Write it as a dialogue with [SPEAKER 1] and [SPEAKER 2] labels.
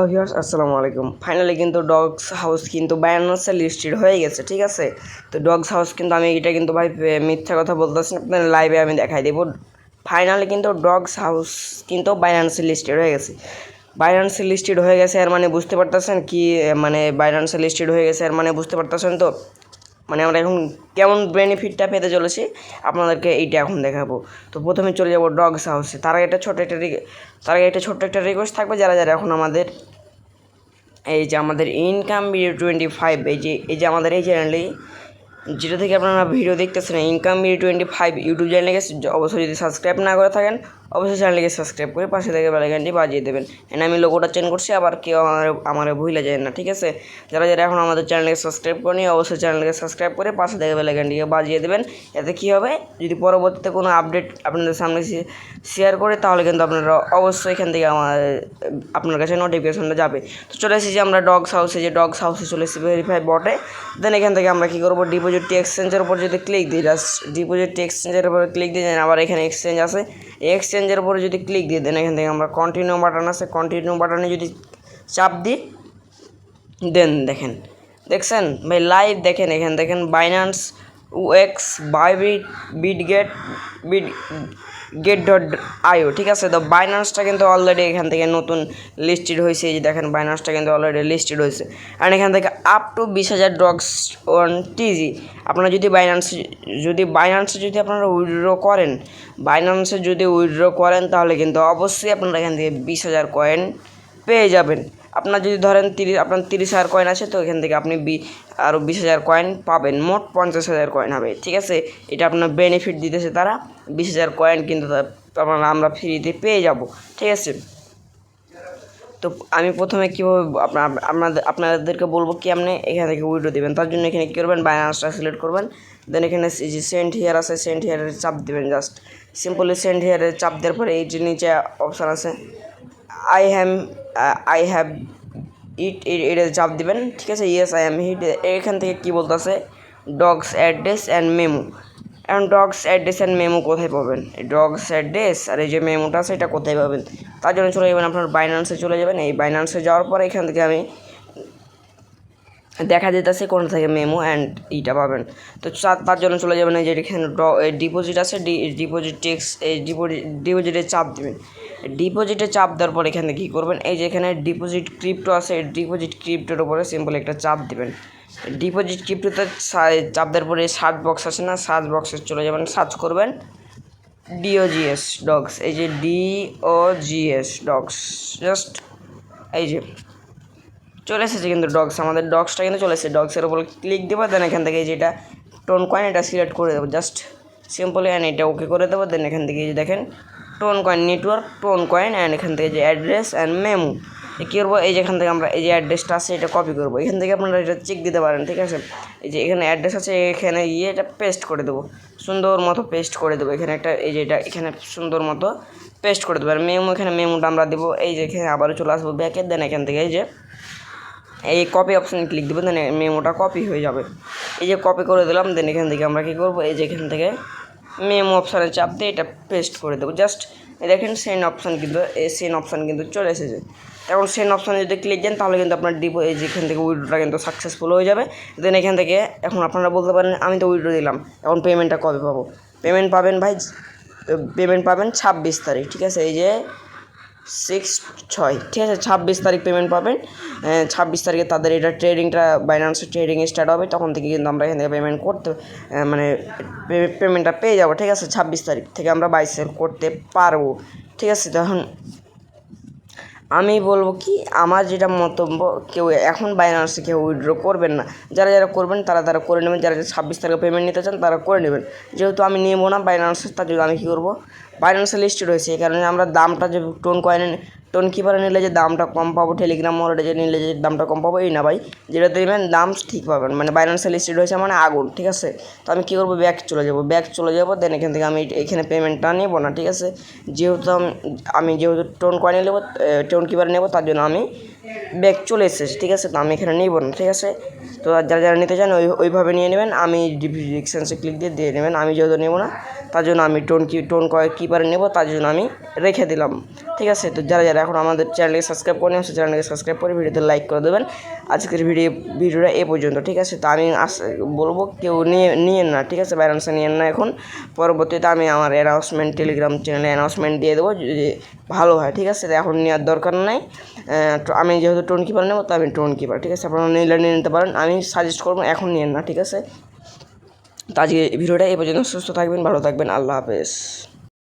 [SPEAKER 1] Hello viewers, আসসালামু আলাইকুম। Finally কিন্তু ডগস হাউস কিন্তু বায়ান্নসে লিস্টেড হয়ে গেছে, ঠিক আছে? তো ডগস হাউস কিন্তু আমি এটা কিন্তু ভাই মিথ্যা কথা বলতেছি আপনার লাইভে আমি দেখাই দেবো। ফাইনালি কিন্তু ডগস হাউস কিন্তু বায়ানসে লিস্টেড হয়ে গেছে। বাইরান্সে লিস্টেড হয়ে গেছে আর মানে বুঝতে পারতেছেন কি মানে বাইরান্সে লিস্টেড হয়ে গেছে আর মানে বুঝতে পারতেছেন তো? মানে আমরা এখন কেমন বেনিফিটটা পেতে চলেছি, আপনাদেরকে এইটা এখন দেখাবো। তো প্রথমে চলে যাব ডগস হাউসে তার আগে একটা ছোট্ট একটা তার আগে একটা ছোট্ট একটা রিকোয়েস্ট থাকবে যারা যারা এখন আমাদের এই যে আমাদের ইনকাম ভিডিও টোয়েন্টি ফাইভ এই যে এই যে আমাদের এই চ্যানেলে যেটা থেকে আপনারা ভিডিও দেখতেছেন income video twenty five YouTube চ্যানেলকে অবশ্যই যদি সাবস্ক্রাইব না করে থাকেন অবশ্যই চ্যানেলকে সাবস্ক্রাইব করে পাশে থেকে বেলাইকানটি বাজিয়ে দেবেন। এন্ড আমি লোগোটা চেঞ্জ করছি, আবার কেউ আমার আমার ভুলে যায় না, ঠিক আছে? যারা যারা এখন আমাদের চ্যানেলকে সাবস্ক্রাইব করেনি, অবশ্যই চ্যানেলকে সাবস্ক্রাইব করে পাশে থেকে বেলাইকানটিকে বাজিয়ে দেবেন। এতে কী হবে? যদি পরবর্তীতে কোনো আপডেট আপনাদের সামনে শেয়ার করে, তাহলে কিন্তু আপনারা অবশ্যই এখান থেকে আমার, আপনার কাছে নোটিফিকেশনটা যাবে। তো চলে এসেছি আমরা ডগস হাউসে যে ডগস হাউসে চলে এসেছি ভেরিফাই বটে দেন এখান থেকে আমরা কী করব? ডিপোজিট এক্সচেঞ্জের উপর যদি ক্লিক দিই জাস্ট ডিপোজিট এক্সচেঞ্জের উপর ক্লিক দেন আবার এখানে এক্সচেঞ্জ আছে এই এক্সচেঞ্জের উপরে যদি ক্লিক দিয়ে দেন, এখান থেকে আমরা কন্টিনিউ বাটন আছে কন্টিনিউ বাটনে যদি চাপ দিই, দেন দেখেন। দেখছেন? ভাই লাইভ দেখেন, এখানে দেখেন Binance OKX Bybit Bitget Bitget dot IO ঠিক আছে? তো বাইন্যান্সটা কিন্তু অলরেডি এখান থেকে নতুন লিস্টেড হয়েছে। এই যে দেখেন বাইন্যান্সটা কিন্তু অলরেডি লিস্টেড হয়েছে। অ্যান্ড এখান থেকে আপ টু বিশ হাজার ডগস ওয়ান টিজি আপনারা যদি বাইন্যান্স যদি বাইন্যান্সে যদি আপনারা উইড্রো করেন বাইন্যান্সে যদি উইড্রো করেন, তাহলে কিন্তু অবশ্যই আপনারা এখান থেকে বিশ হাজার কয়েন পেয়ে যাবেন। আপনার যদি ধরেন তিরিশ, আপনার তিরিশ হাজার কয়েন আছে, তো এখান থেকে আপনি বি আরও বিশ হাজার কয়েন পাবেন। মোট পঞ্চাশ হাজার কয়েন হবে, ঠিক আছে? এটা আপনার বেনিফিট দিতেছে তারা। বিশ হাজার কয়েন কিন্তু আপনার আমরা ফ্রিতে পেয়ে যাব, ঠিক আছে? তো আমি প্রথমে কীভাবে আপনার আপনাদের আপনাদেরকে বলব কি আপনি এখান থেকে উইডো দেবেন। তার জন্য এখানে কী করবেন? বাইনান্সটা সিলেক্ট করবেন। দেন এখানে যে সেন্ট হিয়ার আছে সেন্ট হিয়ারের চাপ দেবেন জাস্ট সিম্পলি সেন্ট হিয়ারের চাপ দেওয়ার পরে এই যে নিচে অপশান আছে I have I have it এটা চাপ দিবেন ঠিক আছে ইয়েস আই এম হিট এখান থেকে কী বলতেছে? ডগস অ্যাড্রেস অ্যান্ড মেমো এখন ডগস অ্যাড্রেস অ্যান্ড মেমো কোথায় পাবেন? ডগস অ্যাড্রেস আর এই যে মেমোটা আছে, এটা কোথায় পাবেন? তার জন্য চলে যাবেন আপনার বাইন্যান্সে চলে যাবেন। এই বাইন্যান্সে যাওয়ার পরে এখান থেকে আমি দেখা যেতেছে কোন থেকে মেমো অ্যান্ড ইটা পাবেন। তো তার জন্য চলে যাবেন এই যে এখানে ডিপোজিট আছে ডিপোজিট টেক্স এই ডিপোজিট ডিপোজিটে চাপ দেবেন। ডিপোজিটে চাপ দেওয়ার পর এখানে কী করবেন? এই যে এখানে ডিপোজিট ক্রিপ্টো আছে ডিপোজিট ক্রিপ্টোর উপরে সিম্পল একটা চাপ দেবেন। ডিপোজিট ক্রিপ্টোতে চাপ দেওয়ার পরে সার্চ বক্স আছে না, সার্চ বক্সে চলে যাবেন, সার্চ করবেন ডিওজিএস ডগস এই যে ডিওজিএস ডগস জাস্ট এই যে চলে এসেছে কিন্তু ডগস আমাদের ডগসটা কিন্তু চলে এসেছে। ডগসের উপর ক্লিক দেবো দেন এখান থেকে যেটা টোন কয়েন এটা সিলেক্ট করে দেবো জাস্ট সিম্পলি অ্যান্ড এটা ওকে করে দেবো দেন এখান থেকে যে দেখেন TON coin network TON coin and এখান থেকে যে অ্যাড্রেস অ্যান্ড মেমো কী করব? এই যে এখান থেকে আমরা এই যে অ্যাড্রেসটা আছে, এটা কপি করব। এখান থেকে আপনারা এটা চেক দিতে পারেন, ঠিক আছে? এই যে এখানে অ্যাড্রেস আছে, এখানে গিয়ে এটা পেস্ট করে দেবো। সুন্দর মতো পেস্ট করে দেবো। এখানে একটা, এই যে এটা, এখানে সুন্দর মতো পেস্ট করে দেবো। আর মেমো এখানে মেমোটা আমরা দেবো। এই যে এখানে আবারও চলে আসব ব্যাকে দেন এখান থেকে এই যে, এই কপি অপশানে ক্লিক দেবো দেন মেমোটা কপি হয়ে যাবে। এই যে কপি করে দিলাম দেন এখান থেকে আমরা কী করব? এই যে এখান থেকে মেমো অপশানে চাপ দিয়ে এটা পেস্ট করে দেবো। জাস্ট দেখেন সেন অপশান কিন্তু সেন অপশান কিন্তু চলে এসেছে। এখন সেন অপশান যদি ক্লিক দেন, তাহলে কিন্তু আপনার ডিপো এই যেখান থেকে উইড্রোটা কিন্তু সাকসেসফুল হয়ে যাবে। দেন এখান থেকে, এখন আপনারা বলতে পারেন, আমি তো উইড্রো দিলাম, এখন পেমেন্টটা কবে পাবো? পেমেন্ট পাবেন ভাই পেমেন্ট পাবেন ছাব্বিশ তারিখ, ঠিক আছে? এই যে সিক্স ছয়। ঠিক আছে, ছাব্বিশ তারিখ পেমেন্ট পাবেন। ছাব্বিশ তারিখে তাদের এটা ট্রেডিংটা বাইন্যান্সের ট্রেডিং স্টার্ট হবে, তখন থেকে কিন্তু আমরা এখান থেকে পেমেন্ট করতে মানে পেমেন্টটা পেয়ে যাব, ঠিক আছে? ছাব্বিশ তারিখ থেকে আমরা বাই সেল করতে পারব। ঠিক আছে, তখন আমি বলব কি, আমার যেটা মন্তব্য, কেউ এখন বাইনান্সে কেউ উইথড্র করবেন না। যারা যারা করবেন, তারা তারা করে নেবেন। যারা যারা ছাব্বিশ তারিখে পেমেন্ট নিতে চান, তারা করে নেবেন। যেহেতু আমি নেব না বাইনান্সে তার জন্য আমি কী করব? বাইনান্সে লিস্টেড রয়েছে, এই কারণে আমরা দামটা যে টোন কয়েনে টোন কিপারে নিলে যে দামটা কম পাবো টেলিগ্রাম ওয়ালেটে যে নিলে যে দামটা কম পাবো এই না ভাই যেটা দেবেন দাম ঠিক পাবেন মানে বাইনান্সে লিস্টেড হয়েছে মানে আগুন ঠিক আছে তো আমি কী করব ব্যাক চলে যাব ব্যাক চলে যাব দেন এখান থেকে আমি এখানে পেমেন্টটা নেব না ঠিক আছে যেহেতু আমি- আমি যেহেতু টোন কয়েনে নেব টোন কিপারে নেব তার জন্য আমি ব্যাগ চলে এসেছে ঠিক আছে তো আমি এখানে নিব না ঠিক আছে তো যারা যারা নিতে চান, ওই, ওইভাবে নিয়ে নেবেন, আমি ডিসক্রিপশানসে ক্লিক দিয়ে দিয়ে নেবেন, আমি যেহেতু নেব না। তার জন্য আমি টোন কি টোন কিপারে নেব, তার জন্য আমি রেখে দিলাম। ঠিক আছে? তো যারা যারা এখন আমাদের চ্যানেলকে সাবস্ক্রাইব করে নেবেন চ্যানেলকে সাবস্ক্রাইব করে ভিডিওতে লাইক করে দেবেন। আজকের ভিডিও ভিডিওটা এ পর্যন্ত, ঠিক আছে? তো আমি আস বলব কেউ নিয়ে নিয়েন না, ঠিক আছে? ব্যালেন্সে নিয়েন না এখন। পরবর্তীতে আমি আমার অ্যানাউন্সমেন্ট টেলিগ্রাম চ্যানেলে অ্যানাউন্সমেন্ট দিয়ে দেবো, যদি ভালো হয়, ঠিক আছে? এখন নেওয়ার দরকার নাই। আমি যেহেতু টোন কিপার নেব, তো আমি টোন কিপার, ঠিক আছে? আপনারা নিলে নিয়ে নিতে পারেন। আমি সাজেস্ট করব এখন নিয়েন না, ঠিক আছে? তো আজকে ভিডিওটা এই পর্যন্ত। সুস্থ থাকবেন ভালো থাকবেন। আল্লাহ হাফেজ।